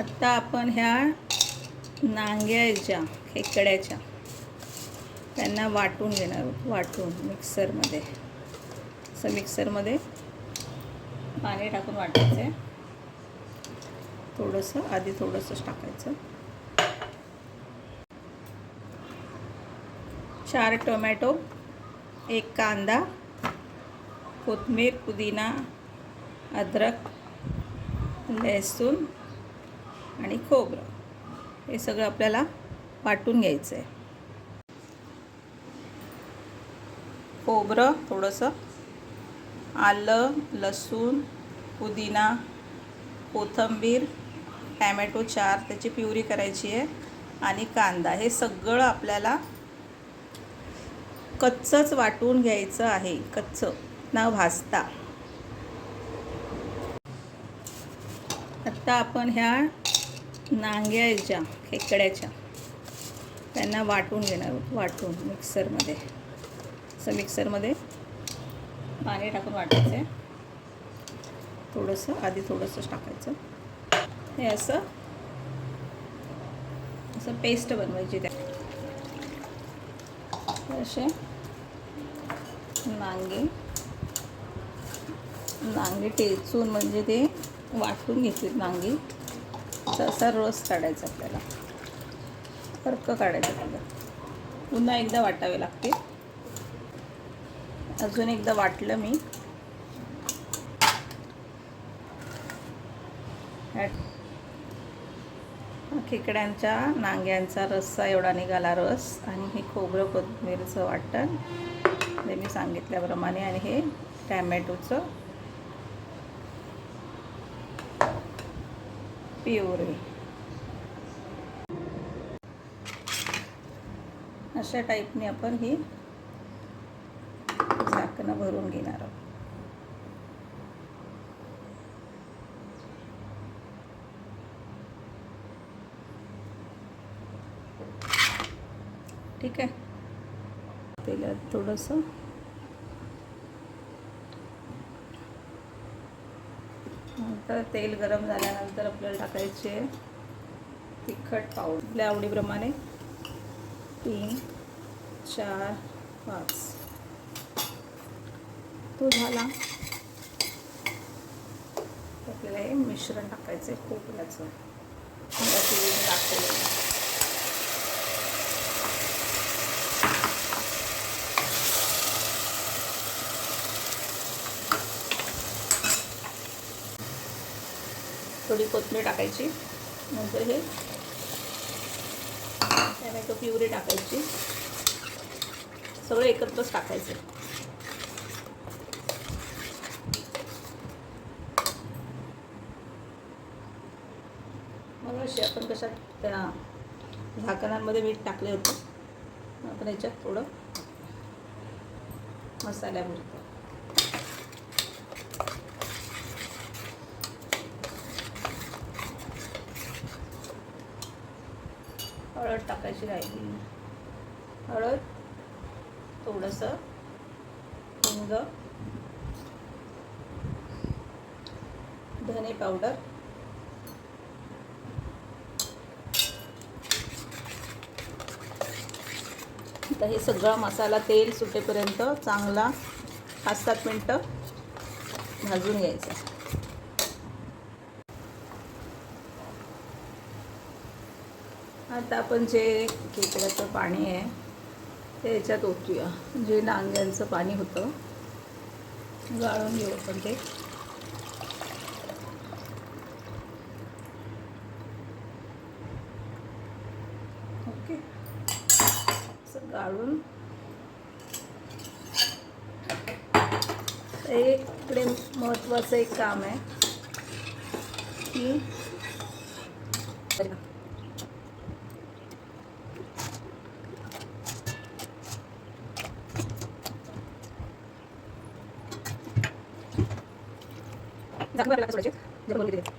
आत्ता आपण ह्या नांग्याच्या खेकड्याच्या त्यांना वाटून घेणार आहोत वाटून मिक्सरमध्ये. असं मिक्सरमध्ये पाणी टाकून वाटायचं आहे थोडंसं आधी थोडंसंच टाकायचं. चार टोमॅटो एक कांदा कोथिंबीर पुदिना अद्रक लसूण आणि खोबरं. हे सगळं आपल्याला वाटून घ्यायचं आहे खोबरं थोडंसं आलं लसूण पुदिना कोथिंबीर टॅमॅटो चार त्याची प्युरी करायची आहे आणि कांदा. हे सगळं आपल्याला कच्चंच वाटून घ्यायचं आहे. कच्चं ना भाजता. आत्ता आपण ह्या नांग्याच्या खेकड्याच्या. त्यांना वाटून घेणार वाटून मिक्सरमध्ये. असं मिक्सरमध्ये पाणी टाकून वाटायचं. आहे थोडंसं आधी थोडंसं टाकायचं. हे असं असं पेस्ट बनवायची त्या. असे नांगे. नांगे टेचून म्हणजे ते वाटून घेतली नांगी. असा असा रस काढायचा आपल्याला. फरक काढायचा आपल्याला पुन्हा एकदा वाटावे लागते. अजून एकदा वाटलं मी. खेकड्यांच्या नांग्यांचा रस्सा एवढा निघाला रस आणि हे खोबरं कोथमिरीचं वाटण. जे मी सांगितल्याप्रमाणे आणि हे टॅमॅटोचं प्युरी अशा टाईपने आपण ही झाकणं भरून घेणार आहोत. ठीक आहे? त्याला थोडंसं नंतर तेल गरम झाल्यानंतर आपल्याला टाकायचे तिखट पावडर. आपल्या आवडीप्रमाणे तीन चार पाच. तो झाला. आपल्याला हे मिश्रण टाकायचं आहे खोबऱ्याचं दाखवलं थोडी कोथमीर टाकायची. नंतर हे टॅमॅटो प्युरी टाकायची. सगळं एकत्रच टाकायचं. मग अशी आपण कशा त्या झाकणांमध्ये मीठ टाकले होते. आपण याच्यात थोडं मसाल्यापुरतं हळद टाकायची राहिली. हळद थोडंसं हिंग धने पावडर आता हे सगळा मसाला तेल सुटेपर्यंत चांगला पाच सात मिनटं भाजून घ्यायचा. आता आपण जे खेकड्याचं पाणी आहे ते याच्यात ओतूया. जे नांग्यांचं पाणी होतं गाळून घेऊ आपण ते. ओके. असं गाळून. हे इकडे महत्त्वाचं एक काम आहे की Gak kuat belakang sebelah. Jangan bolu gitu